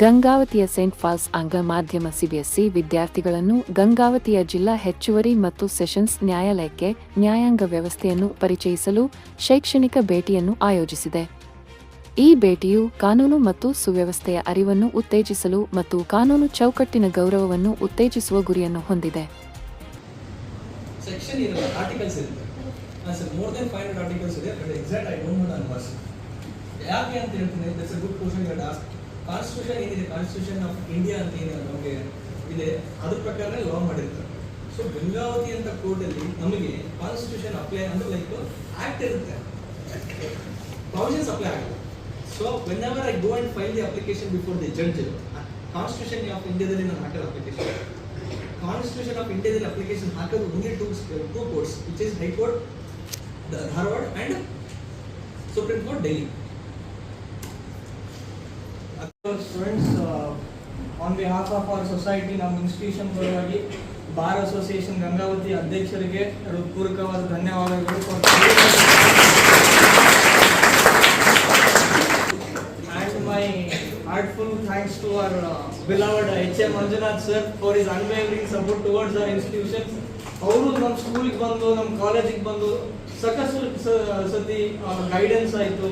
ಗಂಗಾವತಿಯ Saint falls ಅಂಗ ಮಾಧ್ಯಮ CBSE ವಿದ್ಯಾರ್ಥಿಗಳನ್ನು ಗಂಗಾವತಿಯ ಜಿಲ್ಲಾ ಹೆಚ್ಚುವರಿ ಮತ್ತು ಸೆಷನ್ಸ್ ನ್ಯಾಯಾಲಯಕ್ಕೆ ನ್ಯಾಯಾಂಗ ವ್ಯವಸ್ಥೆಯನ್ನು ಪರಿಚಯಿಸಲು ಶೈಕ್ಷಣಿಕ ಭೇಟಿಯನ್ನು ಆಯೋಜಿಸಿದೆ. ಈ ಭೇಟಿಯು ಕಾನೂನು ಮತ್ತು ಸುವ್ಯವಸ್ಥೆಯ ಅರಿವನ್ನು ಉತ್ತೇಜಿಸಲು ಮತ್ತು ಕಾನೂನು ಚೌಕಟ್ಟಿನ ಗೌರವವನ್ನು ಉತ್ತೇಜಿಸುವ ಗುರಿಯನ್ನು ಹೊಂದಿದೆ. ಯಾಕೆ ಅಂತ ಹೇಳ್ತೀನಿ? ಕಾನ್ಸ್ಟಿಟ್ಯೂಷನ್ ಏನಿದೆ? ಕಾನ್ಸ್ಟಿಟ್ಯೂಷನ್ ಆಫ್ ಇಂಡಿಯಾ ಅಂತ ಏನಿದೆ? ನಮಗೆ ಇದೆ. ಅದ್ರ ಪ್ರಕಾರ ಲಾ ಮಾಡಿರ್ತಾರೆ. ಸೊ ಗಂಗಾವತಿ ಅಂತ ಕೋರ್ಟಲ್ಲಿ ನಮಗೆ ಕಾನ್ಸ್ಟಿಟ್ಯೂಷನ್ ಅಪ್ಲೈ ಅಂದ್ರೆ ಲೈಕ್ ಆಕ್ಟ್ ಇರುತ್ತೆ. ಪ್ರೊವಿಷನ್ಸ್ ಅಪ್ಲೈ ಆಗುತ್ತೆ. So whenever I go and file the application before the judge constitution of ಇಂಡಿಯಾದಲ್ಲಿ ನಾನು ಹಾಕಲ್ಲ ಅಪ್ಲಿಕೇಶನ್ ಕಾನ್ಸ್ಟಿಟ್ಯೂಷನ್ ಆಫ್ ಇಂಡಿಯಾದಲ್ಲಿ ಅಪ್ಲಿಕೇಶನ್ ಹಾಕೋದು only to two courts which is high court Dharwad and supreme court Delhi students on behalf of our society ನಮ್ಮ institution ಪರವಾಗಿ bar association Gangavathi ಅಧ್ಯಕ್ಷರಿಗೆ ಹೃತ್ಪೂರ್ವಕವಾದ ಧನ್ಯವಾದಗಳು. And my heartful thanks to our beloved H M Manjunath sir for his unwavering support towards our institution ಅವರು ನಮ್ಮ ಸ್ಕೂಲಿಗೆ ಬಂದು ನಮ್ಮ ಕಾಲೇಜಿಗೆ ಬಂದು ಸಾಕಷ್ಟು ಸತಿ ಗೈಡೆನ್ಸ್ ಆಯಿತು.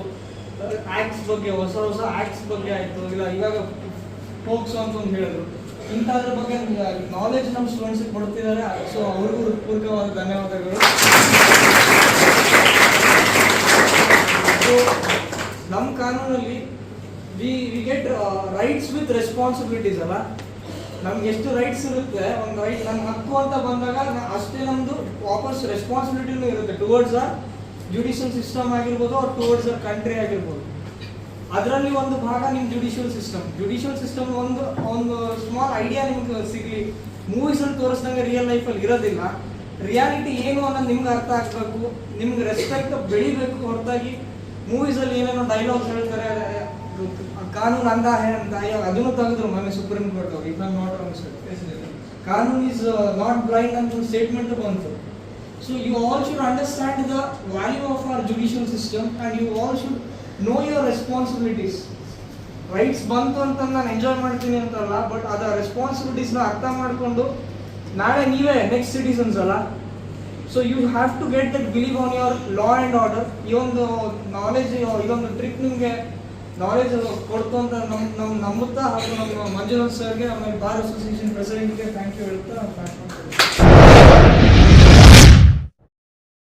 ಆಕ್ಟ್ಸ್ ಬಗ್ಗೆ, ಹೊಸ ಹೊಸ ಆಕ್ಟ್ಸ್ ಬಗ್ಗೆ ಆಯಿತು. ಇಲ್ಲ, ಇವಾಗ ಫೋಕ್ ಸಾಂಗ್ಸ್ ಅಂತ ಹೇಳಿದ್ರು. ಇಂಥದ್ರ ಬಗ್ಗೆ ನಾಲೆಜ್ ನಮ್ಮ ಸ್ಟೂಡೆಂಟ್ಸಿಗೆ ಕೊಡ್ತಿದ್ದಾರೆ. ಸೊ ಅವ್ರಿಗೂ ಹೃತ್ಪೂರ್ವಕವಾದ ಧನ್ಯವಾದಗಳು. ನಮ್ಮ ಕಾನೂನಲ್ಲಿ we we get rights with responsibilities ಅಲ್ಲ? ನಮ್ಗೆ ಎಷ್ಟು ರೈಟ್ಸ್ ಇರುತ್ತೆ? ಒಂದು ರೈಟ್ ನಮ್ಮ ಹಕ್ಕು ಅಂತ ಬಂದಾಗ ಅಷ್ಟೇ ನಮ್ಮದು ವಾಪಸ್ ರೆಸ್ಪಾನ್ಸಿಬಿಲಿಟಿನೂ ಇರುತ್ತೆ ಟುವರ್ಡ್ಸ್ ಅ ಜುಡಿಷಿಯಲ್ ಸಿಸ್ಟಮ್ ಆಗಿರ್ಬೋದು ಅವ್ರು ಟುವರ್ಡ್ಸ್ ಅ ಕಂಟ್ರಿ ಆಗಿರ್ಬೋದು. ಅದರಲ್ಲಿ ಒಂದು ಭಾಗ ನಿಮ್ಮ ಜುಡಿಷಿಯಲ್ ಸಿಸ್ಟಮ್ ಜುಡಿಷಿಯಲ್ ಸಿಸ್ಟಮ್ ಒಂದು ಒಂದು ಸ್ಮಾಲ್ ಐಡಿಯಾ ನಿಮ್ಗೆ ಸಿಗಲಿ. ಮೂವೀಸಲ್ಲಿ ತೋರಿಸ್ದಂಗೆ ರಿಯಲ್ ಲೈಫಲ್ಲಿ ಇರೋದಿಲ್ಲ. ರಿಯಾಲಿಟಿ ಏನು ಅನ್ನೋದು ನಿಮ್ಗೆ ಅರ್ಥ ಆಗಬೇಕು. ನಿಮ್ಗೆ ರೆಸ್ಪೆಕ್ಟ್ ಬೆಳಿಬೇಕು ಹೊರತಾಗಿ. ಮೂವೀಸಲ್ಲಿ ಏನೇನೋ ಡೈಲಾಗ್ಸ್ ಹೇಳ್ತಾರೆ, ಕಾನೂನು ಅಂದ ಇವಾಗ ಅದನ್ನು ತೆಗೆದ್ರು ಮೊನ್ನೆ ಸುಪ್ರೀಂ ಕೋರ್ಟ್ ಅವ್ರು. ಇಫ್ ನಾಟ್ ಕಾನೂನು ಈಸ್ ನಾಟ್ ಬ್ಲೈಂಡ್ ಅಂತ ಸ್ಟೇಟ್ಮೆಂಟ್ ಬಂತು. So you all should understand the value of our judicial system and you all should know your responsibilities rights ಬಂತು ಅಂತ ನಾನು ಎಂಜಾಯ್ ಮಾಡ್ತೀನಿ ಅಂತಲ್ಲ ಬಟ್ ಅದರ ರೆಸ್ಪಾನ್ಸಿಬಿಲಿಟೀಸ್ನ ಅರ್ಥ ಮಾಡಿಕೊಂಡು ನಾಳೆ ನೀವೇ ನೆಕ್ಸ್ಟ್ ಸಿಟಿಸನ್ಸ್ ಅಲ್ಲ. So you have to get that believe on your law and order ಈ ಒಂದು ನಾಲೆಜ್ ಇದೊಂದು ಟ್ರಿಕ್ ನಿಮಗೆ ನಾಲೆಜ್ ಕೊಡ್ತು ಅಂತ ನಮ್ಮ ನಮ್ಮ ನಂಬುತ್ತಾ ಹಾಗೂ ನಮ್ಮ ಮಂಜುನಾಥ್ ಸರ್ಗೆ ಆಮೇಲೆ ಬಾರ್ ಅಸೋಸಿಯೇಷನ್ ಪ್ರೆಸಿಡೆಂಟ್ಗೆ ಥ್ಯಾಂಕ್ ಯು ಹೇಳ್ತಾ